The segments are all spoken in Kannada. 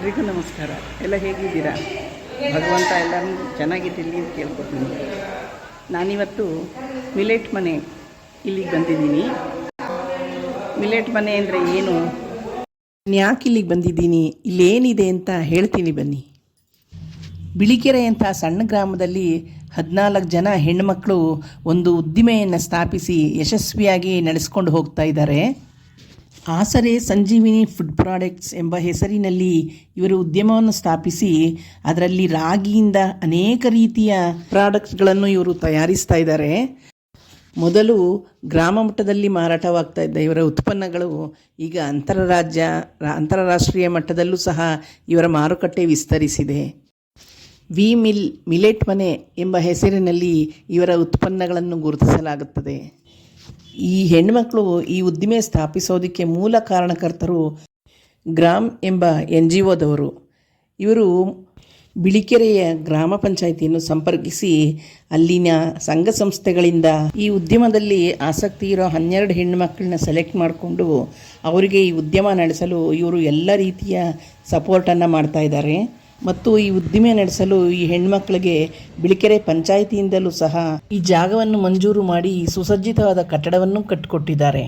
ಎಲ್ರಿಗೂ ನಮಸ್ಕಾರ. ಎಲ್ಲ ಹೇಗಿದ್ದೀರಾ? ಭಗವಂತ ಎಲ್ಲರೂ ಚೆನ್ನಾಗಿದ್ದೀರಿ ಅಂತ ಕೇಳ್ಕೊತೀನಿ. ನಾನಿವತ್ತು ಮಿಲೆಟ್ ಮನೆ ಇಲ್ಲಿಗೆ ಬಂದಿದ್ದೀನಿ. ಮಿಲೆಟ್ ಮನೆ ಅಂದರೆ ಏನು? ಯಾಕೆ ಇಲ್ಲಿಗೆ ಬಂದಿದ್ದೀನಿ? ಇಲ್ಲೇನಿದೆ ಅಂತ ಹೇಳ್ತೀನಿ ಬನ್ನಿ. ಬಿಳಿಕೆರೆ ಅಂತ ಸಣ್ಣ ಗ್ರಾಮದಲ್ಲಿ ಹದಿನಾಲ್ಕು ಜನ ಹೆಣ್ಣುಮಕ್ಕಳು ಒಂದು ಉದ್ದಿಮೆಯನ್ನು ಸ್ಥಾಪಿಸಿ ಯಶಸ್ವಿಯಾಗಿ ನಡೆಸ್ಕೊಂಡು ಹೋಗ್ತಾ ಇದ್ದಾರೆ. ಆಸರೆ ಸಂಜೀವಿನಿ ಫುಡ್ ಪ್ರಾಡಕ್ಟ್ಸ್ ಎಂಬ ಹೆಸರಿನಲ್ಲಿ ಇವರು ಉದ್ಯಮವನ್ನು ಸ್ಥಾಪಿಸಿ ಅದರಲ್ಲಿ ರಾಗಿಯಿಂದ ಅನೇಕ ರೀತಿಯ ಪ್ರಾಡಕ್ಟ್ಸ್ಗಳನ್ನು ಇವರು ತಯಾರಿಸ್ತಾ ಇದ್ದಾರೆ. ಮೊದಲು ಗ್ರಾಮ ಮಟ್ಟದಲ್ಲಿ ಮಾರಾಟವಾಗ್ತಾ ಇದ್ದ ಇವರ ಉತ್ಪನ್ನಗಳು ಈಗ ಅಂತರರಾಜ್ಯ ಅಂತಾರಾಷ್ಟ್ರೀಯ ಮಟ್ಟದಲ್ಲೂ ಸಹ ಇವರ ಮಾರುಕಟ್ಟೆ ವಿಸ್ತರಿಸಿದೆ. ವಿ ಮಿಲ್, ಮಿಲೆಟ್ ಮನೆ ಎಂಬ ಹೆಸರಿನಲ್ಲಿ ಇವರ ಉತ್ಪನ್ನಗಳನ್ನು ಗುರುತಿಸಲಾಗುತ್ತದೆ. ಈ ಹೆಣ್ಮಕ್ಳು ಈ ಉದ್ದಿಮೆ ಸ್ಥಾಪಿಸೋದಕ್ಕೆ ಮೂಲ ಕಾರಣಕರ್ತರು ಗ್ರಾಮ್ ಎಂಬ ಎನ್ ಜಿ ಒದವರು ಇವರು ಬಿಳಿಕೆರೆಯ ಗ್ರಾಮ ಪಂಚಾಯಿತಿಯನ್ನು ಸಂಪರ್ಕಿಸಿ ಅಲ್ಲಿನ ಸಂಘ ಸಂಸ್ಥೆಗಳಿಂದ ಈ ಉದ್ಯಮದಲ್ಲಿ ಆಸಕ್ತಿ ಇರೋ ಹನ್ನೆರಡು ಹೆಣ್ಣುಮಕ್ಕಳನ್ನ ಸೆಲೆಕ್ಟ್ ಮಾಡಿಕೊಂಡು ಅವರಿಗೆ ಈ ಉದ್ಯಮ ನಡೆಸಲು ಇವರು ಎಲ್ಲ ರೀತಿಯ ಸಪೋರ್ಟನ್ನು ಮಾಡ್ತಾ ಇದ್ದಾರೆ. ಮತ್ತು ಈ ಉದ್ದಿಮೆ ನಡೆಸಲು ಈ ಹೆಣ್ಮಕ್ಳಿಗೆ ಬಿಳಿಕೆರೆ ಪಂಚಾಯಿತಿಯಿಂದಲೂ ಸಹ ಈ ಜಾಗವನ್ನು ಮಂಜೂರು ಮಾಡಿ ಸುಸಜ್ಜಿತವಾದ ಕಟ್ಟಡವನ್ನು ಕಟ್ಟಿಕೊಟ್ಟಿದ್ದಾರೆ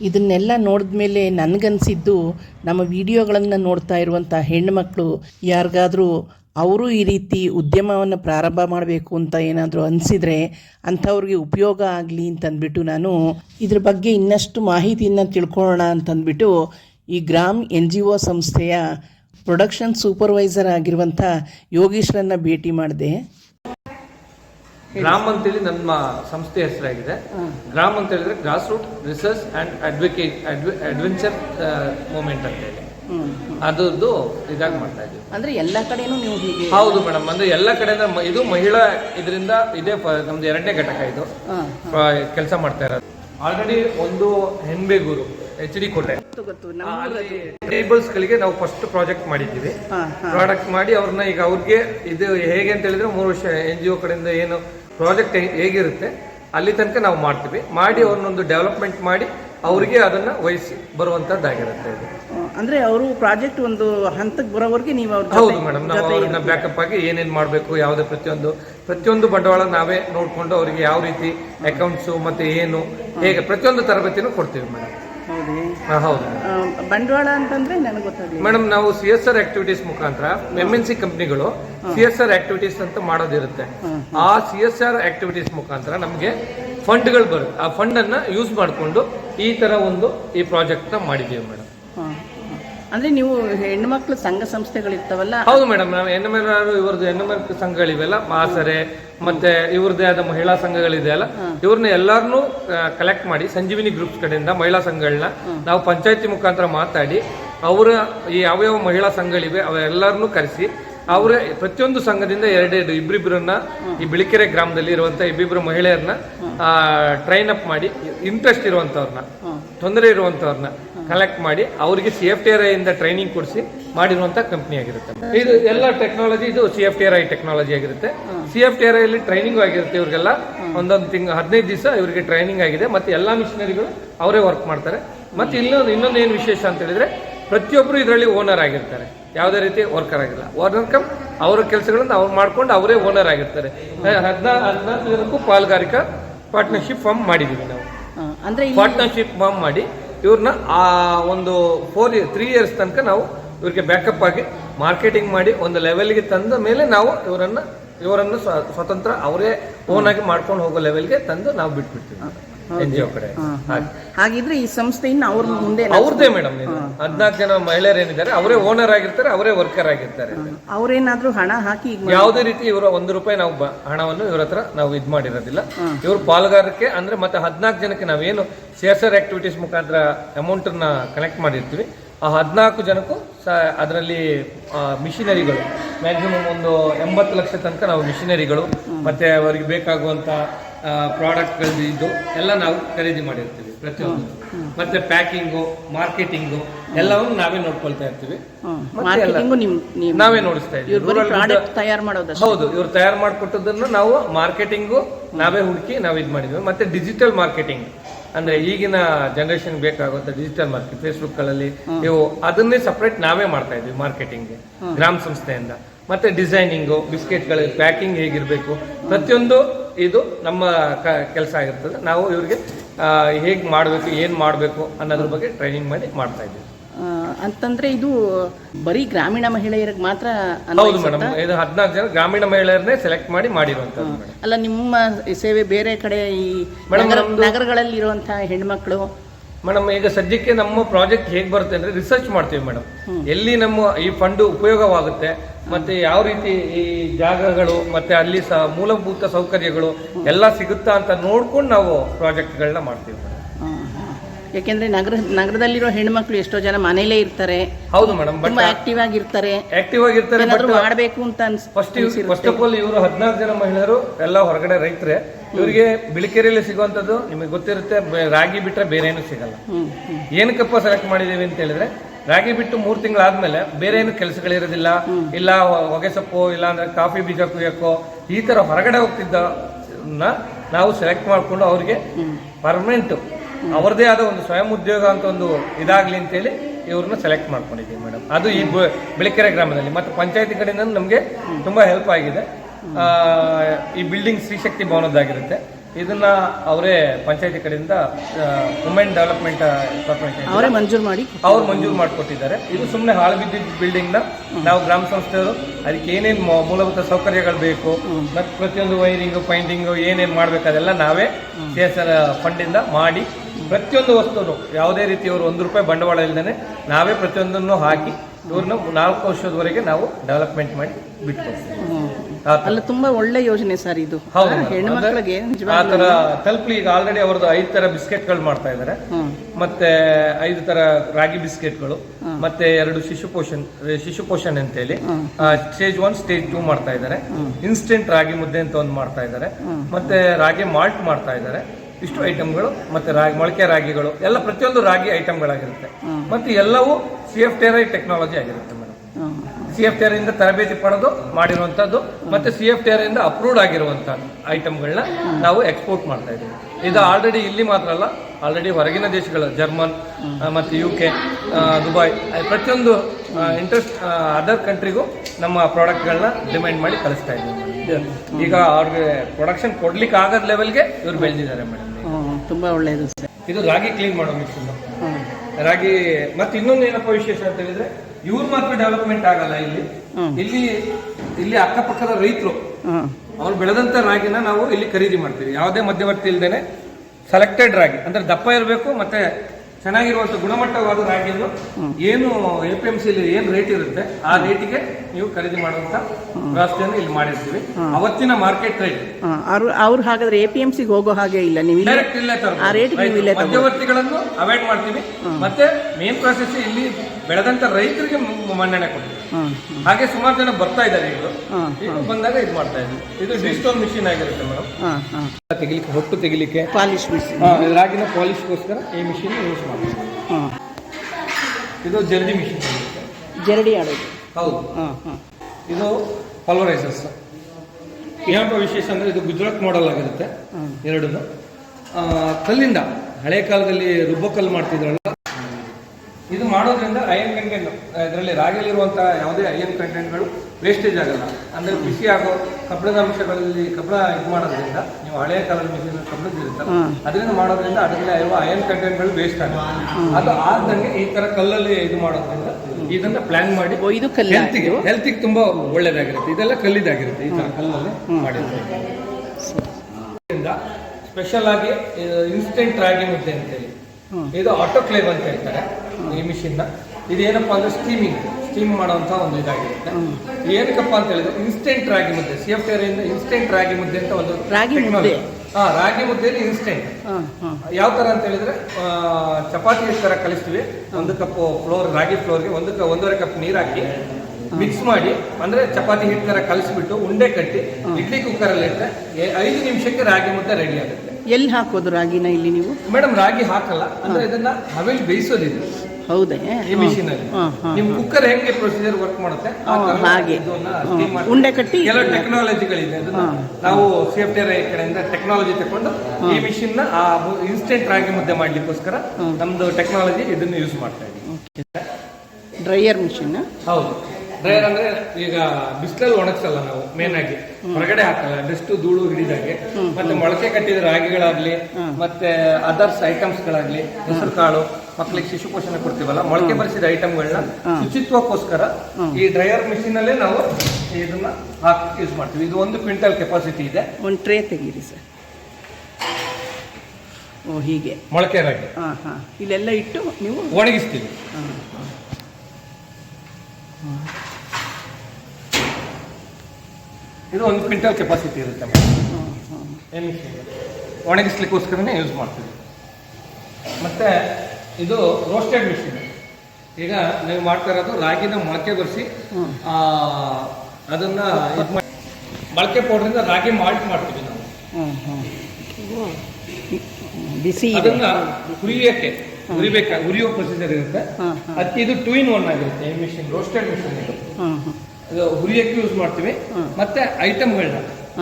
ಇದನ್ನೆಲ್ಲ ನೋಡಿದ ಮೇಲೆ ನನಗನ್ಸಿದ್ದು ನಮ್ಮ ವಿಡಿಯೋಗಳನ್ನು ನೋಡ್ತಾ ಇರುವಂಥ ಹೆಣ್ಣುಮಕ್ಕಳು ಯಾರಿಗಾದರೂ ಅವರು ಈ ರೀತಿ ಉದ್ಯಮವನ್ನು ಪ್ರಾರಂಭ ಮಾಡಬೇಕು ಅಂತ ಏನಾದರೂ ಅನಿಸಿದರೆ ಅಂಥವ್ರಿಗೆ ಉಪಯೋಗ ಆಗಲಿ ಅಂತಂದ್ಬಿಟ್ಟು ನಾನು ಇದ್ರ ಬಗ್ಗೆ ಇನ್ನಷ್ಟು ಮಾಹಿತಿಯನ್ನು ತಿಳ್ಕೊಳ್ಳೋಣ ಅಂತಂದ್ಬಿಟ್ಟು ಈ ಗ್ರಾಮ್ ಎನ್ ಜಿ ಒ ಸಂಸ್ಥೆಯ ಪ್ರೊಡಕ್ಷನ್ ಸೂಪರ್ವೈಸರ್ ಆಗಿರುವಂತಹ ಯೋಗೀಶ್ರನ್ನ ಭೇಟಿ ಮಾಡಿದೆ. ಗ್ರಾಮ್ ಅಂತೇಳಿ ನಮ್ಮ ಸಂಸ್ಥೆ ಹೆಸರಾಗಿದೆ. ಗ್ರಾಮ್ ಅಂತ ಹೇಳಿದ್ರೆ grass root research and advocate adventure movement ಅಂತ ಹೇಳಿ ಅದರದ್ದು ಇದಾಗಿ ಮಾಡ್ತಾ ಇದ್ದೀವಿ. ಅಂದ್ರೆ ಎಲ್ಲ ಕಡೆನೂ ನೀವು ಹೀಗೆ ಹೌದು ಮೇಡಮ್ ಅಂದ್ರೆ ಎಲ್ಲ ಕಡೆ ಇದು ಮಹಿಳಾ ಇದರಿಂದ ಇದೇ ನಮ್ದು ಎರಡನೇ ಘಟಕ ಇದು. ಕೆಲಸ ಮಾಡ್ತಾ ಇರೋದು. ಆಲ್ರೆಡಿ ಒಂದು ಹೆಣ್ಬೇಗೂರು ಎಚ್ ಡಿ ಟೇಬಲ್ಸ್ ಗಳಿಗೆ ನಾವು ಫಸ್ಟ್ ಪ್ರಾಜೆಕ್ಟ್ ಮಾಡಿದ್ದೀವಿ. ಪ್ರಾಡಕ್ಟ್ ಮಾಡಿ ಅವ್ರನ್ನ ಈಗ ಅವ್ರಿಗೆ ಇದು ಹೇಗೆ ಅಂತ ಹೇಳಿದ್ರೆ ಮೂರು ವರ್ಷ ಎನ್ ಜಿ ಒ ಕಡೆಯಿಂದ ಏನು ಪ್ರಾಜೆಕ್ಟ್ ಹೇಗಿರುತ್ತೆ ಅಲ್ಲಿ ತನಕ ನಾವು ಮಾಡ್ತೀವಿ. ಮಾಡಿ ಅವ್ರನ್ನೊಂದು ಡೆವಲಪ್ಮೆಂಟ್ ಮಾಡಿ ಅವರಿಗೆ ಅದನ್ನ ವಹಿಸಿ ಬರುವಂತದ್ದಾಗಿರುತ್ತೆ ಅಂದ್ರೆ ಅವರು ಪ್ರಾಜೆಕ್ಟ್ ಒಂದು ಹಂತಕ್ಕೆ ಬರೋವರೆಗೆ ನೀವು ಹೌದು ಮೇಡಮ್ ನಾವು ಅವ್ರನ್ನ ಬ್ಯಾಕಪ್ ಆಗಿ ಏನೇನ್ ಮಾಡಬೇಕು ಯಾವುದೇ ಪ್ರತಿಯೊಂದು ಪ್ರತಿಯೊಂದು ಬಂಡವಾಳ ನಾವೇ ನೋಡ್ಕೊಂಡು ಅವರಿಗೆ ಯಾವ ರೀತಿ ಅಕೌಂಟ್ಸ್ ಮತ್ತೆ ಏನು ಹೇಗೆ ಪ್ರತಿಯೊಂದು ತರಬೇತಿನೂ ಕೊಡ್ತೀವಿ ಮೇಡಮ್ ಹೌದು. ಬಂಡವಾಳ ಅಂತಂದ್ರೆ ನನಗೆ ಗೊತ್ತಾಗಲಿಲ್ಲ. ಮೇಡಮ್ ನಾವು ಸಿ ಎಸ್ ಆರ್ ಆಕ್ಟಿವಿಟೀಸ್ ಮುಖಾಂತರ ಎಂ ಎನ್ ಸಿ ಕಂಪ್ನಿಗಳು ಸಿ ಎಸ್ ಆರ್ ಆಕ್ಟಿವಿಟೀಸ್ ಅಂತ ಮಾಡೋದಿರುತ್ತೆ. ಆ ಸಿ ಎಸ್ ಆರ್ ಆಕ್ಟಿವಿಟೀಸ್ ಮುಖಾಂತರ ನಮಗೆ ಫಂಡ್ಗಳು ಬರುತ್ತೆ. ಆ ಫಂಡ್ ಅನ್ನ ಯೂಸ್ ಮಾಡಿಕೊಂಡು ಈ ತರ ಒಂದು ಈ ಪ್ರಾಜೆಕ್ಟ್ನ ಮಾಡಿದ್ದೀವಿ ಮೇಡಮ್. ಅಂದರೆ ನೀವು ಹೆಣ್ಮಕ್ಳು ಸಂಘ ಸಂಸ್ಥೆಗಳಿರ್ತಾವಲ್ಲ ಹೌದು ಮೇಡಮ್ ನಾವು ಹೆಣ್ಣು ಎಂ ಆರ್ ಇವ್ರದ್ದು ಹೆಣ್ಣು ಮಕ್ಳು ಸಂಘಗಳಿವೆಲ್ಲ. ಮಾಸರೆ ಮತ್ತೆ ಇವ್ರದ್ದೇ ಆದ ಮಹಿಳಾ ಸಂಘಗಳಿದೆಯಲ್ಲ ಇವ್ರನ್ನ ಎಲ್ಲಾರ್ನು ಕಲೆಕ್ಟ್ ಮಾಡಿ ಸಂಜೀವಿನಿ ಗ್ರೂಪ್ಸ್ ಕಡೆಯಿಂದ ಮಹಿಳಾ ಸಂಘಗಳನ್ನ ನಾವು ಪಂಚಾಯತಿ ಮುಖಾಂತರ ಮಾತಾಡಿ ಅವರ ಈ ಯಾವ್ಯಾವ ಮಹಿಳಾ ಸಂಘಗಳಿವೆ ಅವೆಲ್ಲರನ್ನೂ ಕರೆಸಿ ಅವರ ಪ್ರತಿಯೊಂದು ಸಂಘದಿಂದ ಎರಡೆರಡು ಇಬ್ರಿಬ್ರನ್ನ ಈ ಬಿಳಿಕೆರೆ ಗ್ರಾಮದಲ್ಲಿ ಇರುವಂತ ಇಬ್ಬಿಬ್ರು ಮಹಿಳೆಯರನ್ನ ಟ್ರೈನ್ ಅಪ್ ಮಾಡಿ ಇಂಟ್ರೆಸ್ಟ್ ಇರುವಂತವ್ರನ್ನ, ತೊಂದರೆ ಇರುವಂತವ್ರನ್ನ ಕಲೆಕ್ಟ್ ಮಾಡಿ ಅವರಿಗೆ ಸಿ ಎಫ್ ಆರ್ ಐ ಇಂದ ಟ್ರೈನಿಂಗ್ ಕೊಡಿಸಿ ಮಾಡಿರುವಂತ ಕಂಪನಿ ಆಗಿರುತ್ತೆ. ಇದು ಎಲ್ಲ ಟೆಕ್ನಾಲಜಿ ಇದು C F T I technology ಆಗಿರುತ್ತೆ. C F T R I training ಆಗಿರುತ್ತೆ ಇವ್ರಿಗೆಲ್ಲ. ಒಂದೊಂದು ತಿಂಗ್, ಹದಿನೈದು ದಿವಸ ಇವರಿಗೆ ಟ್ರೈನಿಂಗ್ ಆಗಿದೆ. ಮತ್ತೆ ಎಲ್ಲಾ ಮಿಷನರಿಗಳು ಅವರೇ ವರ್ಕ್ ಮಾಡ್ತಾರೆ. ಮತ್ತೆ ಇನ್ನೊಂದು ಇನ್ನೊಂದು ಏನು ವಿಶೇಷ ಅಂತ ಹೇಳಿದ್ರೆ ಪ್ರತಿಯೊಬ್ಬರು ಇದರಲ್ಲಿ ಓನರ್ ಆಗಿರ್ತಾರೆ. ಯಾವುದೇ ರೀತಿ ವರ್ಕರ್ ಆಗಿಲ್ಲ. ಓನರ್ ಕಮ್ ಅವರ ಕೆಲಸಗಳನ್ನು ಅವ್ರು ಮಾಡ್ಕೊಂಡು ಅವರೇ ಓನರ್ ಆಗಿರ್ತಾರೆ. ಹದಿನಾ ಹದಿನಾಲ್ಕು ಜನಕ್ಕೂ ಪಾಲ್ಗಾರಿಕಾ ಪಾರ್ಟ್ನರ್ಶಿಪ್ ಫಾರ್ಮ್ ಮಾಡಿದ್ದೀವಿ ನಾವು. ಅಂದರೆ ಪಾರ್ಟ್ನರ್ಶಿಪ್ ಫಾರ್ಮ್ ಮಾಡಿ ಇವ್ರನ್ನ ಆ ಒಂದು ಫೋರ್ ಇಯರ್ ತ್ರೀ ಇಯರ್ಸ್ ತನಕ ನಾವು ಇವ್ರಿಗೆ ಬ್ಯಾಕಪ್ ಆಗಿ ಮಾರ್ಕೆಟಿಂಗ್ ಮಾಡಿ ಒಂದು ಲೆವೆಲ್ಗೆ ತಂದ ಮೇಲೆ ನಾವು ಇವರನ್ನು ಇವರನ್ನು ಸ್ವತಂತ್ರ ಅವರೇ ಓನಾಗಿ ಆಗಿ ಮಾಡ್ಕೊಂಡು ಹೋಗೋ ಲೆವೆಲ್ಗೆ ತಂದು ನಾವು ಬಿಟ್ಬಿಡ್ತೀವಿ. ಎನ್ ಜಿ ಒ ಕಡೆ. ಹಾಗಿದ್ರೆ ಈ ಸಂಸ್ಥೆಯಿಂದ ಅವ್ರ ಮುಂದೆ ಅವ್ರದ್ದೇ ಮೇಡಮ್ ಹದಿನಾಲ್ಕು ಜನ ಮಹಿಳೆಯರು ಏನಿದ್ದಾರೆ ಅವರೇ ಓನರ್ ಆಗಿರ್ತಾರೆ ಅವರೇ ವರ್ಕರ್ ಆಗಿರ್ತಾರೆ. ಅವ್ರೇನಾದ್ರೂ ಹಣ ಹಾಕಿ ಯಾವುದೇ ರೀತಿ ಇವರ ಒಂದು ರೂಪಾಯಿ ನಾವು ಹಣವನ್ನು ಇವ್ರ ಹತ್ರ ನಾವು ಇದು ಮಾಡಿರೋದಿಲ್ಲ. ಇವ್ರ ಪಾಲುಗಾರಕ್ಕೆ ಅಂದ್ರೆ ಮತ್ತೆ ಹದಿನಾಲ್ಕು ಜನಕ್ಕೆ ನಾವೇನು ಸಿ ಎಸ್ ಆರ್ ಆಕ್ಟಿವಿಟೀಸ್ ಮುಖಾಂತರ ಅಮೌಂಟ್ನ ಕಲೆಕ್ಟ್ ಮಾಡಿರ್ತೀವಿ. ಆ ಹದಿನಾಲ್ಕು ಜನಕ್ಕೂ ಸ ಅದರಲ್ಲಿ ಮಿಷಿನರಿಗಳು ಮ್ಯಾಕ್ಸಿಮಮ್ ಒಂದು ಎಂಬತ್ತು ಲಕ್ಷ ತನಕ ನಾವು ಮಿಷಿನರಿಗಳು ಮತ್ತೆ ಅವರಿಗೆ ಬೇಕಾಗುವಂತ ಪ್ರಾಡಕ್ಟ್ಗಳದ್ದು ಇದ್ದು ಎಲ್ಲ ನಾವು ಖರೀದಿ ಮಾಡಿರ್ತೀವಿ ಪ್ರತಿಯೊಂದು. ಮತ್ತೆ ಪ್ಯಾಕಿಂಗು ಮಾರ್ಕೆಟಿಂಗು ಎಲ್ಲವನ್ನು ನಾವೇ ನೋಡ್ಕೊಳ್ತಾ ಇರ್ತೀವಿ. ನಾವೇ ನೋಡಿಸ್ತಾ ಇದ್ದೀವಿ. ಹೌದು ಇವ್ರು ತಯಾರು ಮಾಡಿಕೊಟ್ಟದನ್ನು ನಾವು ಮಾರ್ಕೆಟಿಂಗು ನಾವೇ ಹುಡುಕಿ ನಾವು ಇದು ಮಾಡಿದ್ವಿ. ಮತ್ತೆ ಡಿಜಿಟಲ್ ಮಾರ್ಕೆಟಿಂಗ್ ಅಂದ್ರೆ ಈಗಿನ ಜನರೇಷನ್ ಬೇಕಾಗುವಂತ ಡಿಜಿಟಲ್ ಮಾರ್ಕೆಟ್ ಫೇಸ್ಬುಕ್ಗಳಲ್ಲಿ ಇವು ಅದನ್ನೇ ಸಪರೇಟ್ ನಾವೇ ಮಾಡ್ತಾ ಇದ್ವಿ ಮಾರ್ಕೆಟಿಂಗ್. ಗ್ರಾಮ ಸಂಸ್ಥೆಯಿಂದ. ಮತ್ತೆ ಡಿಸೈನಿಂಗು ಬಿಸ್ಕೆಟ್ಗಳ ಪ್ಯಾಕಿಂಗ್ ಹೇಗಿರಬೇಕು ಪ್ರತಿಯೊಂದು ಇದು ನಮ್ಮ ಕೆಲಸ ಆಗಿರ್ತದೆ. ನಾವು ಇವರಿಗೆ ಹೇಗೆ ಮಾಡಬೇಕು ಏನು ಮಾಡಬೇಕು ಅನ್ನೋದ್ರ ಬಗ್ಗೆ ಟ್ರೈನಿಂಗ್ ಮಾಡಿ ಮಾಡ್ತಾ ಇದ್ದೀವಿ. ಅಂತಂದ್ರೆ ಇದು ಬರೀ ಗ್ರಾಮೀಣ ಮಹಿಳೆಯರಿಗೆ ಮಾತ್ರ ಹೌದು? ಮೇಡಮ್ ಇದು ಹದಿನಾಲ್ಕು ಜನ ಗ್ರಾಮೀಣ ಮಹಿಳೆಯರನ್ನೇ ಸೆಲೆಕ್ಟ್ ಮಾಡಿ ಮಾಡಿರುವಂತದ್ದು ಅಲ್ಲ ನಿಮ್ಮ ಸೇವೆ ಬೇರೆ ಕಡೆ ಈ ನಗರಗಳಲ್ಲಿ ಇರುವಂತಹ ಹೆಣ್ಮಕ್ಳು? ಮೇಡಮ್ ಈಗ ಸದ್ಯಕ್ಕೆ ನಮ್ಮ ಪ್ರಾಜೆಕ್ಟ್ ಹೇಗೆ ಬರುತ್ತೆ ಅಂದ್ರೆ ರಿಸರ್ಚ್ ಮಾಡ್ತೀವಿ ಮೇಡಮ್ ಎಲ್ಲಿ ನಮ್ಮ ಈ ಫಂಡ್ ಉಪಯೋಗವಾಗುತ್ತೆ ಮತ್ತೆ ಯಾವ ರೀತಿ ಈ ಜಾಗಗಳು ಮತ್ತೆ ಅಲ್ಲಿ ಸಹ ಮೂಲಭೂತ ಸೌಕರ್ಯಗಳು ಎಲ್ಲ ಸಿಗುತ್ತಾ ಅಂತ ನೋಡ್ಕೊಂಡು ನಾವು ಪ್ರಾಜೆಕ್ಟ್ಗಳನ್ನ ಮಾಡ್ತೀವಿ. ಯಾಕೆಂದ್ರೆ ನಗರ ನಗರದಲ್ಲಿರೋ ಹೆಣ್ಮಕ್ಳು ಎಷ್ಟೋ ಜನ ಮನೇಲೇ ಇರ್ತಾರೆ. ಹೌದು ಮೇಡಮ್ ತುಂಬಾ ಆಕ್ಟಿವ್ ಆಗಿರ್ತಾರೆ. ಆಕ್ಟಿವ್ ಆಗಿರ್ತಾರೆ ಮಾಡಬೇಕು ಅಂತ ಫಸ್ಟ್ ಫಸ್ಟ್ ಆಫ್ ಆಲ್ ಇವರು ಹದಿನಾರು ಜನ ಮಹಿಳೆಯರು ಎಲ್ಲ ಹೊರಗಡೆ ರೈತರೇ. ಇವರಿಗೆ ಬಿಳಿಕೆರೆಯಲ್ಲಿ ಸಿಗುವಂತದ್ದು ನಿಮಗೆ ಗೊತ್ತಿರುತ್ತೆ ರಾಗಿ ಬಿಟ್ರೆ ಬೇರೆ ಏನು ಸಿಗಲ್ಲ ಏನಕ್ಕಪ್ಪ ಸೆಲೆಕ್ಟ್ ಮಾಡಿದೀವಿ ಅಂತ ಹೇಳಿದ್ರೆ ರಾಗಿ ಬಿಟ್ಟು ಮೂರು ತಿಂಗಳಾದ್ಮೇಲೆ ಬೇರೆ ಏನು ಕೆಲಸಗಳಿರೋದಿಲ್ಲ ಇಲ್ಲ ಹೊಗೆ ಸೊಪ್ಪು ಇಲ್ಲ ಅಂದ್ರೆ ಕಾಫಿ ಬೀಜ ಕುಯ್ಯಕ್ಕೋ ಈ ತರ ಹೊರಗಡೆ ಹೋಗ್ತಿದ್ದ ನಾವು ಸೆಲೆಕ್ಟ್ ಮಾಡಿಕೊಂಡು ಅವ್ರಿಗೆ ಪರ್ಮನೆಂಟ್ ಅವ್ರದೇ ಆದ ಒಂದು ಸ್ವಯಂ ಉದ್ಯೋಗ ಅಂತ ಒಂದು ಇದಾಗ್ಲಿ ಅಂತೇಳಿ ಇವ್ರನ್ನ ಸೆಲೆಕ್ಟ್ ಮಾಡ್ಕೊಂಡಿದ್ದೀವಿ ಮೇಡಮ್ ಅದು ಈ ಬೆಳಕೆರೆ ಗ್ರಾಮದಲ್ಲಿ ಮತ್ತು ಪಂಚಾಯತಿ ಕಡೆಯಿಂದ ನಮಗೆ ತುಂಬಾ ಹೆಲ್ಪ್ ಆಗಿದೆ. ಈ ಬಿಲ್ಡಿಂಗ್ ಶ್ರೀಶಕ್ತಿ ಭವನದ್ದಾಗಿರುತ್ತೆ. ಇದನ್ನ ಅವರೇ ಪಂಚಾಯತಿ ಕಡೆಯಿಂದ ವುಮೆನ್ ಡೆವಲಪ್ಮೆಂಟ್ ಕಾರ್ಪೊರೇಷನ್ ಅವರೇ ಮಂಜೂರು ಮಾಡಿ ಅವ್ರು ಮಂಜೂರು ಮಾಡಿಕೊಟ್ಟಿದ್ದಾರೆ. ಇದು ಸುಮ್ಮನೆ ಹಾಳು ಬಿದ್ದಿದ್ದ ಬಿಲ್ಡಿಂಗ್ನ ನಾವು ಗ್ರಾಮ ಸಂಸ್ಥೆಯವರು ಅದಕ್ಕೆ ಏನೇನು ಮೂಲಭೂತ ಸೌಕರ್ಯಗಳು ಬೇಕು ಮತ್ತು ಪ್ರತಿಯೊಂದು ವೈರಿಂಗು ಪೈಂಟಿಂಗು ಏನೇನು ಮಾಡಬೇಕು ಅದೆಲ್ಲ ನಾವೇ ಸಿ ಎಸ್ ಆರ್ ಫಂಡಿಂದ ಮಾಡಿ ಪ್ರತಿಯೊಂದು ವಸ್ತುನು ಯಾವುದೇ ರೀತಿ ಅವರು ಒಂದು ರೂಪಾಯಿ ಬಂಡವಾಳ ಇಲ್ಲದೇ ನಾವೇ ಪ್ರತಿಯೊಂದನ್ನು ಹಾಕಿ ಇವ್ರನ್ನ ನಾಲ್ಕು ವರ್ಷದವರೆಗೆ ನಾವು ಡೆವಲಪ್ಮೆಂಟ್ ಮಾಡಿ ಥರ. ಅಲ್ಲ ತುಂಬಾ ಒಳ್ಳೆ ಯೋಜನೆ ಸರ್ ಇದು. ಹೆಣ್ಮಕ್ಳಿಗೆ ಆ ನಿಜವಾಗ್ಲೂ. ತರ ತಲುಪಲಿ ಈಗ ಆಲ್ರೆಡಿ ಅವ್ರದ್ದು ಐದು ತರ ಬಿಸ್ಕೆಟ್ಗಳು ಮಾಡ್ತಾ ಇದ್ದಾರೆ ಮತ್ತೆ ಐದು ತರ ರಾಗಿ ಬಿಸ್ಕೆಟ್ಗಳು ಮತ್ತೆ ಎರಡು ಶಿಶು ಪೋಷಣ್ ಶಿಶು ಪೋಷಣ್ ಅಂತೇಳಿ. ಸ್ಟೇಜ್ ಒನ್ ಸ್ಟೇಜ್ ಟೂ ಮಾಡ್ತಾ ಇದ್ದಾರೆ ಇನ್ಸ್ಟೆಂಟ್ ರಾಗಿ ಮುದ್ದೆ ಅಂತ ಒಂದು ಮಾಡ್ತಾ ಇದ್ದಾರೆ ಮತ್ತೆ ರಾಗಿ ಮಾಲ್ಟ್ ಮಾಡ್ತಾ ಇದ್ದಾರೆ ಇಷ್ಟು ಐಟಮ್ಗಳು ಮತ್ತೆ ರಾಗಿ ಮೊಳಕೆ ರಾಗಿಗಳು ಎಲ್ಲ ಪ್ರತಿಯೊಂದು ರಾಗಿ ಐಟಮ್ಗಳಾಗಿರುತ್ತೆ ಮತ್ತೆ ಎಲ್ಲವೂ C F T R I technology ಆಗಿರುತ್ತೆ ಸಿ ಎಫ್ ಟಿ ಇಂದ ತರಬೇತಿ ಪಡೆದು ಮಾಡಿರುವಂತದ್ದು ಮತ್ತೆ ಸಿ ಎಫ್ ಟಿ ಇಂದ ಅಪ್ರೂವ್ಡ್ ಆಗಿರುವಂತಹ ಐಟಮ್ಗಳನ್ನ ನಾವು ಎಕ್ಸ್ಪೋರ್ಟ್ ಮಾಡ್ತಾ ಇದ್ದೀವಿ. ಇದು ಆಲ್ರೆಡಿ ಇಲ್ಲಿ ಮಾತ್ರ ಅಲ್ಲ ಆಲ್ರೆಡಿ ಹೊರಗಿನ ದೇಶಗಳು ಜರ್ಮನ್ ಮತ್ತೆ ಯು ಕೆ ದುಬೈ ಪ್ರತಿಯೊಂದು ಇಂಟ್ರೆಸ್ಟ್ ಅದರ್ ಕಂಟ್ರಿಗೂ ನಮ್ಮ ಪ್ರಾಡಕ್ಟ್ಗಳನ್ನ ಡಿಮ್ಯಾಂಡ್ ಮಾಡಿ ಕಳಿಸ್ತಾ ಇದ್ದೀವಿ. ಈಗ ಅವ್ರಿಗೆ ಪ್ರೊಡಕ್ಷನ್ ಕೊಡ್ಲಿಕ್ಕೆ ಆಗದ ಲೆವೆಲ್ಗೆ ಇವ್ರು ಬೆಳೆದಿದ್ದಾರೆ ಮೇಡಮ್ ತುಂಬಾ ಒಳ್ಳೆಯದು ಸರ್. ಇದು ರಾಗಿ ಕ್ಲೀನ್ ಮಾಡೋ ಮಿಷಿನ್ ರಾಗಿ ಮತ್ತೆ ಇನ್ನೊಂದು ಏನಪ್ಪ ವಿಶೇಷ ಅಂತ ಹೇಳಿದ್ರೆ ಇವ್ರು ಮಾತ್ರ ಡೆವಲಪ್ಮೆಂಟ್ ಆಗಲ್ಲ ಇಲ್ಲಿ. ಇಲ್ಲಿ ಇಲ್ಲಿ ಅಕ್ಕಪಕ್ಕದ ರೈತರು ಅವ್ರು ಬೆಳೆದಂತ ರಾಗಿನ ನಾವು ಇಲ್ಲಿ ಖರೀದಿ ಮಾಡ್ತೀವಿ. ಯಾವುದೇ ಮಧ್ಯವರ್ತಿ ಇಲ್ದೇನೆ ಸೆಲೆಕ್ಟೆಡ್ ರಾಗಿ ಅಂದ್ರೆ ದಪ್ಪ ಇರಬೇಕು ಮತ್ತೆ ಚೆನ್ನಾಗಿರುವಂತ ಗುಣಮಟ್ಟವಾದ ರಾಗಿಯನ್ನು ಏನು ಎ ಪಿ ಎಂ ಸಿ ಏನು ರೇಟ್ ಇರುತ್ತೆ ಆ ರೇಟಿಗೆ ನೀವು ಖರೀದಿ ಮಾಡುವಂತ ವ್ಯವಸ್ಥೆಯನ್ನು ಇಲ್ಲಿ ಮಾಡಿರ್ತೀವಿ. ಅವತ್ತಿನ ಮಾರ್ಕೆಟ್ ರೇಟ್ ಅವ್ರು ಹಾಗಾದ್ರೆ ಎ ಪಿ ಎಂ ಸಿಗೆ ಹೋಗೋ ಹಾಗೆ ಇಲ್ಲ ನೀವು ಡೈರೆಕ್ಟ್ ಇಲ್ಲೇ. ಮಧ್ಯವರ್ತಿಗಳನ್ನು ಅವಾಯ್ಡ್ ಮಾಡ್ತೀವಿ. ಮತ್ತೆ ಮೇನ್ ಪ್ರಾಸೆಸ್ ಇಲ್ಲಿ ಬೆಳೆದಂತ ರೈತರಿಗೆ ಮನ್ನಣೆ ಕೊಡ್ತೀವಿ ಹಾಗೆ ಸುಮಾರು ಜನ ಬರ್ತಾ ಇದ್ದಾರೆ ಇವರು. ಇದು ಬಂದಾಗ ಇದು ಮಾಡ್ತಾ ಇದ್ದೀವಿ ಇದು ಡಿಸ್ಟೋನ್ ಮಿಷಿನ್ ಆಗಿರುತ್ತೆ ಮೇಡಮ್. ತೆಗಿಲಿಕ್ಕೆ ಹೊಟ್ಟು ತೆಗಿಲಿಕ್ಕೆ. Polish machine. ರಾಗಿನ ಪಾಲಿಶ್ಗೋಸ್ಕರ ಈ ಮಿಷಿನ್ ಯೂಸ್ ಮಾಡ್ತೀವಿ ಹಾಂ. ಇದು ಜರಡಿ ಮಿಷಿನ್ ಜರಡಿ ಆಡೋದು ಹೌದು. ಇದು ಪಲ್ವರೈಸರ್ಸ್. ಏನಪ್ಪ ವಿಶೇಷ ಅಂದರೆ ಇದು ಗುಜರಾತ್ ಮಾಡೆಲ್ ಆಗಿರುತ್ತೆ. ಎರಡನ್ನು. ಕಲ್ಲಿಂದ ಹಳೆ ಕಾಲದಲ್ಲಿ ರುಬ್ಬ ಕಲ್ಲು ಮಾಡ್ತಿದ್ರಲ್ಲ ಇದು ಮಾಡೋದ್ರಿಂದ ಅಯನ್ ಕಂಟೆಂಟ್ ಇದರಲ್ಲಿ ರಾಗಿಯಲ್ಲಿರುವಂತಹ ಯಾವುದೇ ಅಯನ್ ಕಂಟೆಂಟ್ಗಳು ವೇಸ್ಟೇಜ್ ಆಗಲ್ಲ. ಅಂದ್ರೆ ಬಿಸಿ ಆಗೋ ಕಬ್ಬಿಣದ ಅಂಶಗಳಲ್ಲಿ ಕಬ್ಬಿಣ ಇದು ಮಾಡೋದ್ರಿಂದ ನೀವು ಹಳೆಯ ಕಾಲದ ಮಿಷಿನ್ ಕಬ್ಬಿಣದ ಇರುತ್ತಲ್ಲ ಹ್ಮ್. ಅದರಿಂದ ಮಾಡೋದ್ರಿಂದ ಅದರಲ್ಲಿ ಇರುವ ಅಯನ್ ಕಂಟೆಂಟ್ಗಳು ವೇಸ್ಟ್ ಆಗಲ್ಲ ಅದು ಆದಂಗೆ ಈ ತರ ಕಲ್ಲಲ್ಲಿ ಇದು ಮಾಡೋದ್ರಿಂದ ಇದನ್ನ ಪ್ಲಾನ್ ಮಾಡಿ ಇದು ಹೆಲ್ತಿಗೆ ಹೆಲ್ತಿಗೆ ತುಂಬಾ ಒಳ್ಳೇದಾಗಿರುತ್ತೆ. ಇದೆಲ್ಲ ಕಲ್ಲಿದಾಗಿರುತ್ತೆ ಈ ತರ ಕಲ್ಲಲ್ಲಿ ಮಾಡಿದ್ರೆ. ಸ್ಪೆಷಲ್ ಆಗಿ ಇನ್ಸ್ಟೆಂಟ್ ರಾಗಿ ಮುದ್ದೆ ಅಂತೇಳಿ. ಹೇಳಿ ಇದು ಆಟೋಕ್ಲೇವ್ ಅಂತ ಹೇಳ್ತಾರೆ. ಈ ಮಿಷಿನ್ನ ಇದೇನಪ್ಪ ಅಂದ್ರೆ ಸ್ಟೀಮಿಂಗ್ ಸ್ಟೀಮ್ ಮಾಡುವಂತ ಒಂದು ಇದಾಗಿರುತ್ತೆ. ಏನಕ್ಕಪ್ಪ ಅಂತ ಹೇಳಿದ್ರೆ ಇನ್ಸ್ಟೆಂಟ್ ರಾಗಿ ಮುದ್ದೆ. ಸಿ ಎಫ್ ಇಂದ ಇನ್ಸ್ಟೆಂಟ್ ರಾಗಿ ಮುದ್ದೆ ಅಂತ ಒಂದು ರಾಗಿ ಮುದ್ದೆ? ಹಾ ರಾಗಿ ಮುದ್ದೆಯಲ್ಲಿ ಇನ್ಸ್ಟೆಂಟ್ ಯಾವ ತರ ಅಂತ ಹೇಳಿದ್ರೆ ಚಪಾತಿ ತರ ಕಲಿಸ್ತೀವಿ. ಒಂದು ಕಪ್ ಫ್ಲೋರ್ ರಾಗಿ ಫ್ಲೋರ್ಗೆ ಒಂದು ಕ- ಒಂದೂವರೆ ಕಪ್ ನೀರು ಹಾಕಿ ಮಿಕ್ಸ್ ಮಾಡಿ ಅಂದ್ರೆ ಚಪಾತಿ ಹಿಟ್ಟು ತರ ಕಲಿಸ್ಬಿಟ್ಟು ಉಂಡೆ ಕಟ್ಟಿ ಇಡ್ಲಿ ಕುಕ್ಕರ್ ಅಲ್ಲಿ ಇಟ್ಟರೆ ಐದು ನಿಮಿಷಕ್ಕೆ ರಾಗಿ ಮುದ್ದೆ ರೆಡಿ ಆಗುತ್ತೆ. ಎಲ್ಲಿ ಹಾಕೋದು ರಾಗಿನ ಇಲ್ಲಿ ನೀವು? ಮೇಡಮ್ ರಾಗಿ ಹಾಕಲ್ಲ. ಅಂದ್ರೆ ಇದನ್ನ ಹವೆಲ್ ಬೇಯಿಸೋದಿದೆ ಹೌದೇ? ಈ ಮಿಷಿನ್ ಅಲ್ಲಿ ಹಾಂ ನಿಮ್ ಕುಕ್ಕರ್ ಹೆಂಗೆ ಪ್ರೊಸೀಜರ್ ವರ್ಕ್ ಮಾಡುತ್ತೆ? ಆ ತರ ಹಾಗೆ. ಇದನ್ನ ಉಂಡೆ ಕಟ್ಟಿ ಕೆಲವು ಟೆಕ್ನಾಲಜಿಗಳಿದೆ ಅದನ್ನ. ನಾವು ಸೇಫ್ಟಿ ಕಡೆಯಿಂದ ಟೆಕ್ನಾಲಜಿ ತಕೊಂಡು ಈ ಮಿಷಿನ್ನ ಆ ಇನ್ಸ್ಟೆಂಟ್ ರಾಗಿ ಮುದ್ದೆ ಮಾಡ್ಲಿಕ್ಕೋಸ್ಕರ ನಮ್ದು ಟೆಕ್ನಾಲಜಿ ಇದನ್ನ ಯೂಸ್ ಮಾಡ್ತಾ ಇದ್ದೀವಿ ಡ್ರೈಯರ್ ಮಿಷಿನ್ ಹೌದು. ಡ್ರೈಯರ್ ಅಂದ್ರೆ ಈಗ ಬಿಸಿಲಲ್ಲಿ ಒಣಗಿಸಲ್ಲ ನಾವು ಮೇನ್ ಆಗಿ. ಹೊರಗಡೆ ಹಾಕಲ್ಲ ಡಸ್ಟ್ ಧೂಳು ಹಿಡಿದಾಗೆ. ಮತ್ತೆ ಮೊಳಕೆ ಕಟ್ಟಿದ ರಾಗಿಗಳಾಗ್ಲಿ ಮತ್ತೆ ಅದರ್ಸ್ ಐಟಮ್ಸ್ ಗಳಾಗ್ಲಿ ಹೆಸರು ಕಾಳು ಮಕ್ಕಳಿಗೆ ಶಿಶು ಪೋಷಣೆ ಕೊಡ್ತೀವಲ್ಲ ಮೊಳಕೆ ಬರಿಸಿದ ಐಟಮ್ಗಳನ್ನ ಶುಚಿತ್ವಕ್ಕೋಸ್ಕರ ಈ ಡ್ರೈಯರ್ ಮಿಷಿನ್ ಅಲ್ಲೇ ನಾವು ಇದನ್ನ ಹಾಕಿ ಯೂಸ್ ಮಾಡ್ತೀವಿ. ಇದು ಒಂದು ಕ್ವಿಂಟಲ್ ಕೆಪಾಸಿಟಿ ಇದೆ. ಒಂದು ಟ್ರೇ ತೆಗೀರಿ ಸರ್. ಓ ಹೀಗೆ. ಮೊಳಕೆ ರಾಗಿ. ಹಾಂ ಹಾಂ. ಇಲ್ಲೆಲ್ಲ ಇಟ್ಟು ನೀವು ಒಣಗಿಸ್ತೀವಿ. ಇದು ಒಂದು ಕ್ವಿಂಟಲ್ ಕೆಪಾಸಿಟಿ ಇರುತ್ತೆ ಮೇಡಮ್. ಒಣಗಿಸ್ಲಿಕ್ಕೋಸ್ಕರನೇ ಯೂಸ್ ಮಾಡ್ತೀವಿ. ಮತ್ತೆ ಇದು ರೋಸ್ಟೆಡ್ ಮಿಷಿನ್ ಈಗ ನೀವು ಮಾಡ್ತಾ ಇರೋದು ರಾಗಿನ ಮೊಳಕೆ ಬರೆಸಿ ಅದನ್ನು ಇದ್ ಮಾಡಿ ಮೊಳಕೆ ಪೌಡ್ರಿಂದ ರಾಗಿ ಮಾಲ್ಟ್ ಮಾಡ್ತೀವಿ ನಾವು. ಬಿಸಿ ಇದನ್ನ ಹುರಿಯೋಕ್ಕೆ ಹುರಿಬೇಕ ಹುರಿಯೋ ಪ್ರೊಸೀಜರ್ ಇರುತ್ತೆ. ಅದಕ್ಕೆ ಇದು ಟೂ ಇನ್ ಒನ್ ಆಗಿರುತ್ತೆ ಈ ಮಿಷಿನ್ ರೋಸ್ಟೆಡ್ ಮಿಷಿನ್ ಇದು ಹುರಿಯಕ್ಕೆ ಯೂಸ್ ಮಾಡ್ತೀವಿ. ಮತ್ತೆ ಐಟಮ್ಗಳನ್ನ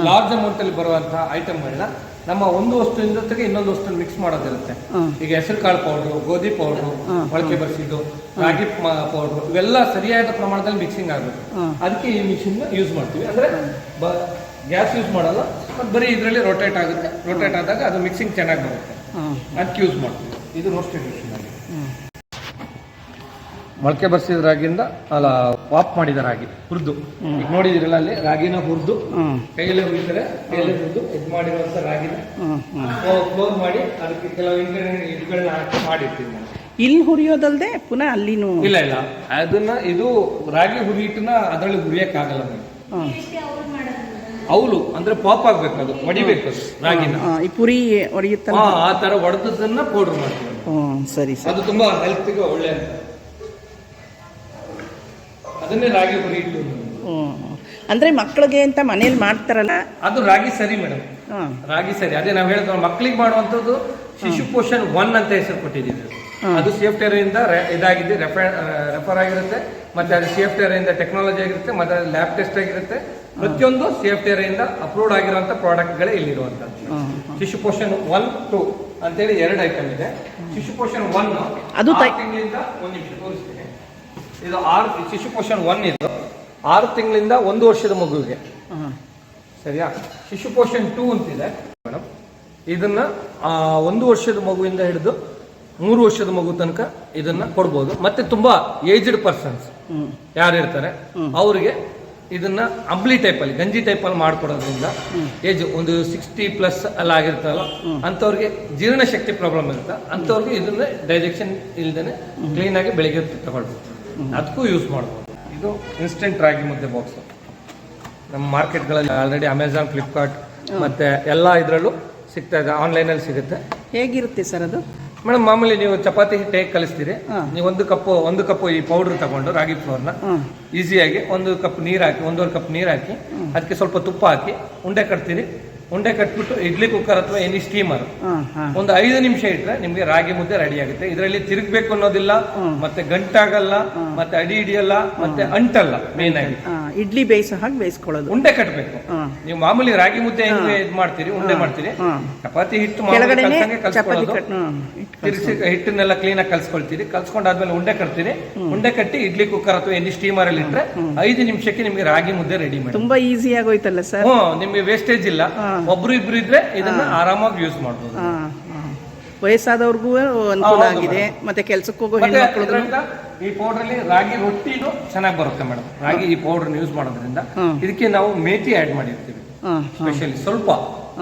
ಲಾರ್ಜ್ ಅಮೌಂಟ್ ಅಲ್ಲಿ ಬರುವಂತಹ ಐಟಮ್ಗಳನ್ನ ನಮ್ಮ ಒಂದು ವಸ್ತುವಿನ ಜೊತೆಗೆ ಇನ್ನೊಂದು ವಸ್ತು ಮಿಕ್ಸ್ ಮಾಡೋದಿರುತ್ತೆ. ಈಗ ಹೆಸರು ಕಾಳು ಪೌಡ್ರು ಗೋಧಿ ಪೌಡ್ರು. ಮೊಳಕೆ ಬರಿಸಿದ್ದು ರಾಗಿ ಪೌಡ್ರು ಇವೆಲ್ಲ ಸರಿಯಾದ ಪ್ರಮಾಣದಲ್ಲಿ ಮಿಕ್ಸಿಂಗ್ ಆಗುತ್ತೆ. ಅದಕ್ಕೆ ಈ ಮಿಷಿನ್ ಯೂಸ್ ಮಾಡ್ತೀವಿ. ಅಂದ್ರೆ ಗ್ಯಾಸ್ ಯೂಸ್ ಮಾಡಲ್ಲ ಮತ್ತೆ ಬರೀ ಇದರಲ್ಲಿ ರೊಟೇಟ್ ಆಗುತ್ತೆ. ರೊಟೇಟ್ ಆದಾಗ ಅದು ಮಿಕ್ಸಿಂಗ್ ಚೆನ್ನಾಗಿ ಬರುತ್ತೆ. ಅದಕ್ಕೆ ಯೂಸ್ ಮಾಡ್ತೀವಿ. ಇದು ರೋಸ್ಟೆಡ್ ಮಿಷಿನ್ ಆಗಿದೆ. ಮೊಳಕೆ ಬರ್ಸಿದ ರಾಗಿಯಿಂದ ಅಲ್ಲ ವಾಪ್ ಮಾಡಿದ ರಾಗಿ ಹುರಿದು. ಈಗ ನೋಡಿದಿರಲ್ಲ ಅಲ್ಲಿ ರಾಗಿನ ಹುರಿದು. ಕೈಯಲ್ಲಿ ಹುರಿತಾರೆ ಕೈಯಲ್ಲೇ ಹುರಿದು ಇದು ಮಾಡಿರುವಂತ ರಾಗಿನ. ಕ್ಲೋಸ್ ಮಾಡಿ ಅದಕ್ಕೆ ಕೆಲವು ಇದುಗಳನ್ನ ಹಾಕಿ ಮಾಡಿರ್ತೀವಿ ಇಲ್ಲಿ ಹುರಿಯೋದಲ್ಲದೆ ಪುನಃ ಅಲ್ಲಿನೂ ಇಲ್ಲ ಇಲ್ಲ. ಅದನ್ನ ಇದು ರಾಗಿ ಹುರಿ ಹಿಟ್ಟನ್ನ ಅದರಲ್ಲಿ ಹುರಿಯಕ್ಕಾಗಲ್ಲ ಆಗಲ್ಲ ಹಾಂ ಅವಲು ಅಂದ್ರೆ ಪಾಪ್ ಆಗ್ಬೇಕು ಅದು ಹೊಡಿಬೇಕು ಅದು ರಾಗಿನ. ಈ ಪುರಿ ಹೊಡೆಯುತ್ತಲ್ಲ ಹಾ, ಆ ತರ ಒಡೆದದನ್ನ ಪೌಡರ್ ಮಾಡ್ತೀವಿ. ಸರಿ ಅದು ತುಂಬಾ ಹೆಲ್ತ್ಗೆ ಒಳ್ಳೆ ಅಂತ ಅದನ್ನೇ ರಾಗಿ ಹುರಿ ಇಟ್ಟು ಅಂದ್ರೆ ಮಕ್ಕಳಿಗೆ ಅಂತ ಮನೇಲಿ ಮಾಡ್ತಾರಲ್ಲ? ಅದು ರಾಗಿ ಸರಿ ಮೇಡಮ್. ರಾಗಿ ಸರಿ. ಅದೇ ನಾವು ಹೇಳಿದ್ವಿ ಮಕ್ಕಳಿಗೆ ಮಾಡುವಂಥದ್ದು ಶಿಶು ಪೋಷಣ್ ಒನ್ ಅಂತ ಹೆಸರು ಕೊಟ್ಟಿದ್ದೀವಿ. ಅದು ಸೇಫ್ಟಿ ಇಂದ ಇದಾಗಿದೆ ರೆಫರ್ ರೆಫರ್ ಆಗಿರುತ್ತೆ. ಮತ್ತೆ ಅದು ಸೇಫ್ಟಿ ಇಂದ ಟೆಕ್ನಾಲಜಿ ಆಗಿರುತ್ತೆ ಮತ್ತೆ ಲ್ಯಾಬ್ ಟೆಸ್ಟ್ ಆಗಿರುತ್ತೆ. ಪ್ರತಿಯೊಂದು ಸೇಫ್ಟಿ ಇಂದ ಅಪ್ರೂವ್ಡ್ ಆಗಿರುವಂತ ಪ್ರಾಡಕ್ಟ್ಗಳೇ ಇಲ್ಲಿರುವಂತಹ ಶಿಶು ಪೋಷಣ್ ಒನ್ ಟು ಅಂತೇಳಿ ಎರಡು ಐಟಮ್ ಇದೆ. ಶಿಶು ಪೋಷಣ್ ಒನ್ ಅದು ತಿಂಗಳಿಂದ ಒಂದು ನಿಮಿಷ. ಇದು ಆರು, ಶಿಶು ಪೋಷಣ್ ಒನ್ ಇದು. ಆರು ತಿಂಗಳಿಂದ ಒಂದು ವರ್ಷದ ಮಗುವಿಗೆ. ಸರಿಯಾ? ಶಿಶು ಪೋಷಣ್ ಟೂ ಅಂತಿದೆ. ಮೇಡಮ್, ಇದನ್ನ ಒಂದು ವರ್ಷದ ಮಗುವಿಂದ ಹಿಡಿದು ಮೂರು ವರ್ಷದ ಮಗು ತನಕ ಇದನ್ನ ಕೊಡ್ಬೋದು. ಮತ್ತೆ ತುಂಬಾ ಏಜ್ಡ್ ಪರ್ಸನ್ಸ್ ಯಾರು ಇರ್ತಾರೆ, ಅವರಿಗೆ ಇದನ್ನ ಅಂಬ್ಲಿ ಟೈಪಲ್ಲಿ ಗಂಜಿ ಟೈಪಲ್ಲಿ ಮಾಡ್ಕೊಡೋದ್ರಿಂದ ಏಜ್ ಒಂದು ಸಿಕ್ಸ್ಟಿ ಪ್ಲಸ್ ಅಲ್ಲ ಆಗಿರ್ತಲ್ಲ ಅಂಥವ್ರಿಗೆ ಜೀರ್ಣಶಕ್ತಿ ಪ್ರಾಬ್ಲಮ್ ಇರುತ್ತೆ. ಅಂಥವ್ರಿಗೆ ಇದನ್ನ ಡೈಜೆಕ್ಷನ್ ಇಲ್ದೇನೆ ಕ್ಲೀನಾಗಿ ಬೆಳಿಗ್ಗೆ ತಗೊಳ್ಬೋದು. ಅದಕ್ಕೂ ಯೂಸ್ ಮಾಡ್ಬೋದು. ಇದು ಇನ್ಸ್ಟೆಂಟ್ ರಾಗಿ ಮುದ್ದೆ ಬಾಕ್ಸ್ ನಮ್ಮ ಮಾರ್ಕೆಟ್ಗಳಲ್ಲಿ ಆಲ್ರೆಡಿ ಅಮೆಝಾನ್ ಫ್ಲಿಪ್ಕಾರ್ಟ್ ಮತ್ತೆ ಎಲ್ಲ ಇದರಲ್ಲೂ ಸಿಗ್ತಾ ಇದೆ ಆನ್ಲೈನಲ್ಲಿ ಸಿಗುತ್ತೆ. ಹೇಗಿರುತ್ತೆ ಸರ್ ಅದು? ಮೇಡಮ್ ಮಾಮೂಲಿ ನೀವು ಚಪಾತಿ ಹಿಟ್ಟು ಹೇಗೆ ಕಲಿಸ್ತೀರಿ ನೀವು ಒಂದು ಕಪ್ ಒಂದು ಕಪ್ ಈ ಪೌಡರ್ ತಗೊಂಡು ರಾಗಿ ಫ್ಲೋರ್ನ ಈಸಿಯಾಗಿ ಒಂದು ಕಪ್ ನೀರು ಹಾಕಿ ಒಂದೂವರೆ ಕಪ್ ನೀರು ಹಾಕಿ ಅದಕ್ಕೆ ಸ್ವಲ್ಪ ತುಪ್ಪ ಹಾಕಿ ಉಂಡೆ ಕಟ್ತೀರಿ. ಉಂಡೆ ಕಟ್ಬಿಟ್ಟು ಇಡ್ಲಿ ಕುಕ್ಕರ್ ಅಥವಾ ಎನಿ ಸ್ಟೀಮರ್ ಒಂದು ಐದು ನಿಮಿಷ ಇಟ್ರೆ ನಿಮ್ಗೆ ರಾಗಿ ಮುದ್ದೆ ರೆಡಿ ಆಗುತ್ತೆ. ಇದರಲ್ಲಿ ತಿರುಗ್ಬೇಕು ಅನ್ನೋದಿಲ್ಲ. ಮತ್ತೆ ಗಂಟಾಗಲ್ಲ ಮತ್ತೆ ಅಡಿ ಹಿಡಿಯಲ್ಲ ಮತ್ತೆ ಅಂಟಲ್ಲ ಮೇನ್ ಆಗಿ. ಇಡ್ಲಿ ಬೇಯಿಸೋ ಹಾಗೆ ಬೇಯಿಸ್ಕೊಳ್ಳೋದು. ಉಂಡೆ ಕಟ್ಟಬೇಕು ನೀವು ಮಾಮೂಲಿ ರಾಗಿ ಮುದ್ದೆ ಹೆಂಗೆ ಇದು ಮಾಡ್ತೀರಿ? ಉಂಡೆ ಮಾಡ್ತೀರಿ? ಚಪಾತಿ ಹಿಟ್ಟು ಕಲ್ಸ್ಕೊಳ್ಳೋದು. ತಿರ್ಸಿ ಹಿಟ್ಟನ್ನೆಲ್ಲ ಕ್ಲೀನಾಗಿ ಕಲ್ಸ್ಕೊಳ್ತೀರಿ. ಕಲ್ಸ್ಕೊಂಡಾದ್ಮೇಲೆ ಉಂಡೆ ಕಟ್ತೀರಿ ಉಂಡೆ ಕಟ್ಟಿ ಇಡ್ಲಿ ಕುಕ್ಕರ್ ಅಥವಾ ಎನಿ ಸ್ಟೀಮರ್ ಅಲ್ಲಿ ಇಟ್ರೆ ಐದು ನಿಮಿಷಕ್ಕೆ ನಿಮ್ಗೆ ರಾಗಿ ಮುದ್ದೆ ರೆಡಿ ಮಾಡಿ. ತುಂಬಾ ಈಸಿ ಆಗೋಯ್ತಲ್ಲ ಸರ್ ನಿಮ್ಗೆ ವೇಸ್ಟೇಜ್ ಇಲ್ಲ. ಒಬ್ರು ಇಬ್ರು ಇದ್ರೆ ಇದನ್ನ ಆರಾಮಾಗಿ ಯೂಸ್ ಹಾಂ ವಯಸ್ಸಾದವ್ರಿಗೂ ಅನುಕೂಲ ಆಗಿದೆ. ಮತ್ತೆ ಕೆಲ್ಸಕ್ಕೆ ಹೋಗೋ ಈ ಪೌಡರ್ ಅಲ್ಲಿ ರಾಗಿ ರೊಟ್ಟಿನೂ ಚೆನ್ನಾಗಿ ಬರುತ್ತೆ ಮೇಡಮ್. ರಾಗಿ ಈ ಪೌಡರ್ ಯೂಸ್ ಮಾಡೋದ್ರಿಂದ ಇದಕ್ಕೆ ನಾವು ಮೇಥಿ ಆಡ್ ಮಾಡಿರ್ತೀವಿ. ಸ್ಪೆಷಲಿ ಸ್ವಲ್ಪ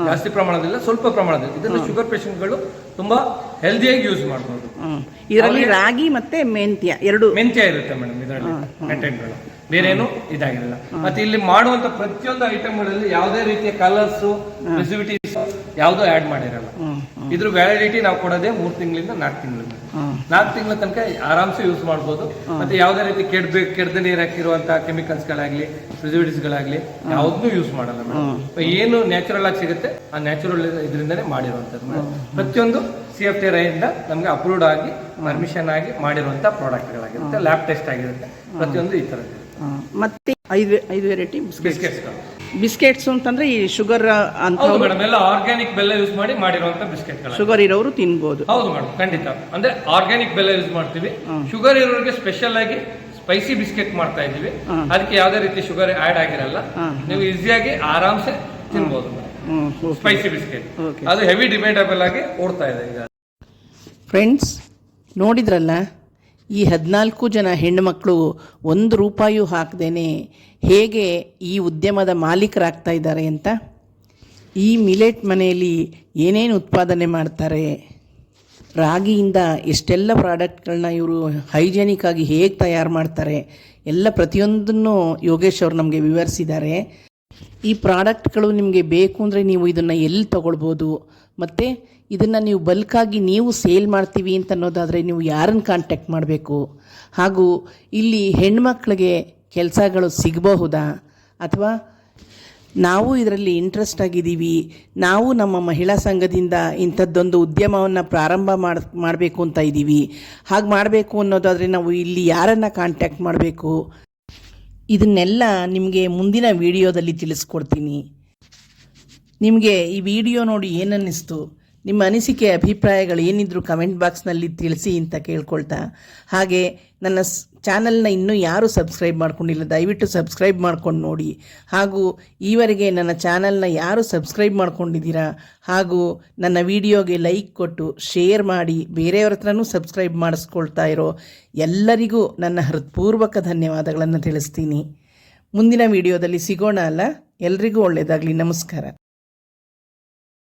ಜಾಸ್ತಿ ಪ್ರಮಾಣದಲ್ಲ ಸ್ವಲ್ಪ ಪ್ರಮಾಣದಲ್ಲಿ. ಇದನ್ನ ಶುಗರ್ ಪೇಷಂಟ್ಗಳು ತುಂಬಾ ಹೆಲ್ದಿಯಾಗಿ ಯೂಸ್ ಮಾಡ್ಬೋದು. ಹಾಂ. ಇದರಲ್ಲಿ ರಾಗಿ ಮತ್ತೆ ಮೆಂತ್ಯ ಎರಡು. ಮೆಂತ್ಯ ಇರುತ್ತೆ ಮೇಡಮ್ ಇದರಲ್ಲಿ ಕಂಟೆಂಟ್ಗಳು ಬೇರೆ ಏನು ಇದಾಗಿರಲ್ಲ ಮತ್ತೆ ಇಲ್ಲಿ ಮಾಡುವಂತ ಪ್ರತಿಯೊಂದು ಐಟಮ್ಗಳಲ್ಲಿ ಯಾವುದೇ ರೀತಿಯ ಕಲರ್ಸ್ ಫೆಸಿಲಿಟೀಸ್ ಯಾವುದೂ ಆಡ್ ಮಾಡಿರಲ್ಲ. ಇದ್ರ ವ್ಯಾಲಿಡಿಟಿ ನಾವು ಕೊಡೋದೇ ಮೂರ್ ತಿಂಗಳಿಂದ ನಾಲ್ಕು ತಿಂಗಳ ನಾಲ್ಕು ತಿಂಗಳ ತನಕ ಆರಾಮ್ಸೆ ಯೂಸ್ ಮಾಡ್ಬೋದು. ಮತ್ತೆ ಯಾವುದೇ ರೀತಿ ಕೆಡ್ಬೇಕು ಕೆಡ್ದ ನೀರು ಹಾಕಿರುವಂತ ಕೆಮಿಕಲ್ಸ್ ಗಳಾಗ್ಲಿ ಪ್ರಿಸರ್ವೇಟಿವ್ಸ್ ಗಳಾಗ್ಲಿ ಯಾವುದನ್ನೂ ಯೂಸ್ ಮಾಡಲ್ಲ ಮೇಡಮ್ ಏನು ನ್ಯಾಚುರಲ್ ಆಗಿ ಸಿಗುತ್ತೆ ಆ ನ್ಯಾಚುರಲ್ ಇದರಿಂದನೇ ಮಾಡಿರುವಂತದ್ದು ಪ್ರತಿಯೊಂದು ಸಿ ಎಫ್ ಟಿ ರೈಯಿಂದ ನಮಗೆ ಅಪ್ರೂವ್ಡ್ ಆಗಿ ಪರ್ಮಿಷನ್ ಆಗಿ ಮಾಡಿರುವಂಥ ಪ್ರಾಡಕ್ಟ್ಗಳಾಗಿರುತ್ತೆ ಲ್ಯಾಬ್ ಟೆಸ್ಟ್ ಆಗಿರುತ್ತೆ ಪ್ರತಿಯೊಂದು ಈ ಥರದ್ದು ಮತ್ತೆ ಐದು ಐದು ವೆರೈಟಿ ಬಿಸ್ಕೆಟ್ಸ್ ಬಿಸ್ಕೆಟ್ಸ್ ಅಂತಂದ್ರೆ ಈ ಶುಗರ್ ಅಂತ ಹೌದು ಮೇಡಮ್ ಎಲ್ಲ ಆರ್ಗ್ಯಾನಿಕ್ ಬೆಲ್ಲ ಯೂಸ್ ಮಾಡಿ ಮಾಡಿರುವಂತ ಬಿಸ್ಕೆಟ್ ಶುಗರ್ ಇರೋರು ತಿನ್ಬೋದು. ಹೌದು ಮೇಡಮ್ ಖಂಡಿತ. ಅಂದ್ರೆ ಆರ್ಗ್ಯಾನಿಕ್ ಬೆಲ್ಲ ಯೂಸ್ ಮಾಡ್ತೀವಿ. ಶುಗರ್ ಇರೋರಿಗೆ ಸ್ಪೆಷಲ್ ಆಗಿ ಸ್ಪೈಸಿ ಬಿಸ್ಕೆಟ್ ಮಾಡ್ತಾ ಇದೀವಿ. ಅದಕ್ಕೆ ಯಾವುದೇ ರೀತಿ ಶುಗರ್ ಆಡ್ ಆಗಿರಲ್ಲ. ನೀವು ಈಸಿಯಾಗಿ ಆರಾಮ್ಸೆ ತಿನ್ಬೋದು ಸ್ಪೈಸಿ ಬಿಸ್ಕೆಟ್. ಅದು ಹೆವಿ ಡಿಪೆಂಡಬಲ್ ಆಗಿ ಓಡ್ತಾ ಇದೆ ಈಗ. ಫ್ರೆಂಡ್ಸ್ ನೋಡಿದ್ರಲ್ಲ? ಈ ಹದಿನಾಲ್ಕು ಜನ ಹೆಣ್ಣುಮಕ್ಕಳು ಒಂದು ರೂಪಾಯಿಯೂ ಹಾಕದೇನೆ ಹೇಗೆ ಈ ಉದ್ಯಮದ ಮಾಲೀಕರಾಗ್ತಾ ಇದ್ದಾರೆ ಅಂತ? ಈ ಮಿಲೆಟ್ ಮನೆಯಲ್ಲಿ ಏನೇನು ಉತ್ಪಾದನೆ ಮಾಡ್ತಾರೆ? ರಾಗಿಯಿಂದ ಎಷ್ಟೆಲ್ಲ ಪ್ರಾಡಕ್ಟ್ಗಳನ್ನ ಇವರು ಹೈಜೆನಿಕ್ ಆಗಿ ಹೇಗೆ ತಯಾರು ಮಾಡ್ತಾರೆ? ಎಲ್ಲ ಪ್ರತಿಯೊಂದನ್ನು ಯೋಗೇಶ್ ಅವರು ನಮಗೆ ವಿವರಿಸಿದ್ದಾರೆ. ಈ ಪ್ರಾಡಕ್ಟ್ಗಳು ನಿಮಗೆ ಬೇಕು ಅಂದರೆ ನೀವು ಇದನ್ನು ಎಲ್ಲಿ ತೊಗೊಳ್ಬೋದು? ಮತ್ತು ಇದನ್ನು ನೀವು ಬಲ್ಕಾಗಿ ನೀವು ಸೇಲ್ ಮಾಡ್ತೀವಿ ಅಂತ ಅನ್ನೋದಾದರೆ ನೀವು ಯಾರನ್ನು ಕಾಂಟ್ಯಾಕ್ಟ್ ಮಾಡಬೇಕು? ಹಾಗೂ ಇಲ್ಲಿ ಹೆಣ್ಮಕ್ಳಿಗೆ ಕೆಲಸಗಳು ಸಿಗಬಹುದಾ? ಅಥವಾ ನಾವು ಇದರಲ್ಲಿ ಇಂಟ್ರೆಸ್ಟ್ ಆಗಿದ್ದೀವಿ, ನಾವು ನಮ್ಮ ಮಹಿಳಾ ಸಂಘದಿಂದ ಇಂಥದ್ದೊಂದು ಉದ್ಯಮವನ್ನು ಪ್ರಾರಂಭ ಮಾಡ್, ಮಾಡಬೇಕು ಅಂತ ಇದ್ದೀವಿ. ಹಾಗೆ ಮಾಡಬೇಕು ಅನ್ನೋದಾದರೆ ನಾವು ಇಲ್ಲಿ ಯಾರನ್ನು ಕಾಂಟ್ಯಾಕ್ಟ್ ಮಾಡಬೇಕು? ಇದನ್ನೆಲ್ಲ ನಿಮಗೆ ಮುಂದಿನ ವಿಡಿಯೋದಲ್ಲಿ ತಿಳಿಸ್ಕೊಡ್ತೀನಿ. ನಿಮಗೆ ಈ ವಿಡಿಯೋ ನೋಡಿ ಏನನ್ನಿಸ್ತು? ನಿಮ್ಮ ಅನಿಸಿಕೆ, ಅಭಿಪ್ರಾಯಗಳು ಏನಿದ್ರು ಕಮೆಂಟ್ ಬಾಕ್ಸ್ನಲ್ಲಿ ತಿಳಿಸಿ ಅಂತ ಕೇಳ್ಕೊಳ್ತಾ. ಹಾಗೆ ನನ್ನ ಚಾನಲ್ನ ಇನ್ನೂ ಯಾರೂ ಸಬ್ಸ್ಕ್ರೈಬ್ ಮಾಡ್ಕೊಂಡಿಲ್ಲ, ದಯವಿಟ್ಟು ಸಬ್ಸ್ಕ್ರೈಬ್ ಮಾಡ್ಕೊಂಡು ನೋಡಿ. ಹಾಗೂ ಈವರೆಗೆ ನನ್ನ ಚಾನಲ್ನ ಯಾರು ಸಬ್ಸ್ಕ್ರೈಬ್ ಮಾಡ್ಕೊಂಡಿದ್ದೀರಾ, ಹಾಗೂ ನನ್ನ ವಿಡಿಯೋಗೆ ಲೈಕ್ ಕೊಟ್ಟು, ಶೇರ್ ಮಾಡಿ, ಬೇರೆಯವ್ರ ಹತ್ರನೂ ಸಬ್ಸ್ಕ್ರೈಬ್ ಮಾಡಿಸ್ಕೊಳ್ತಾ ಇರೋ ಎಲ್ಲರಿಗೂ ನನ್ನ ಹೃತ್ಪೂರ್ವಕ ಧನ್ಯವಾದಗಳನ್ನು ತಿಳಿಸ್ತೀನಿ. ಮುಂದಿನ ವಿಡಿಯೋದಲ್ಲಿ ಸಿಗೋಣ ಅಲ್ಲ? ಎಲ್ರಿಗೂ ಒಳ್ಳೆಯದಾಗಲಿ ನಮಸ್ಕಾರ.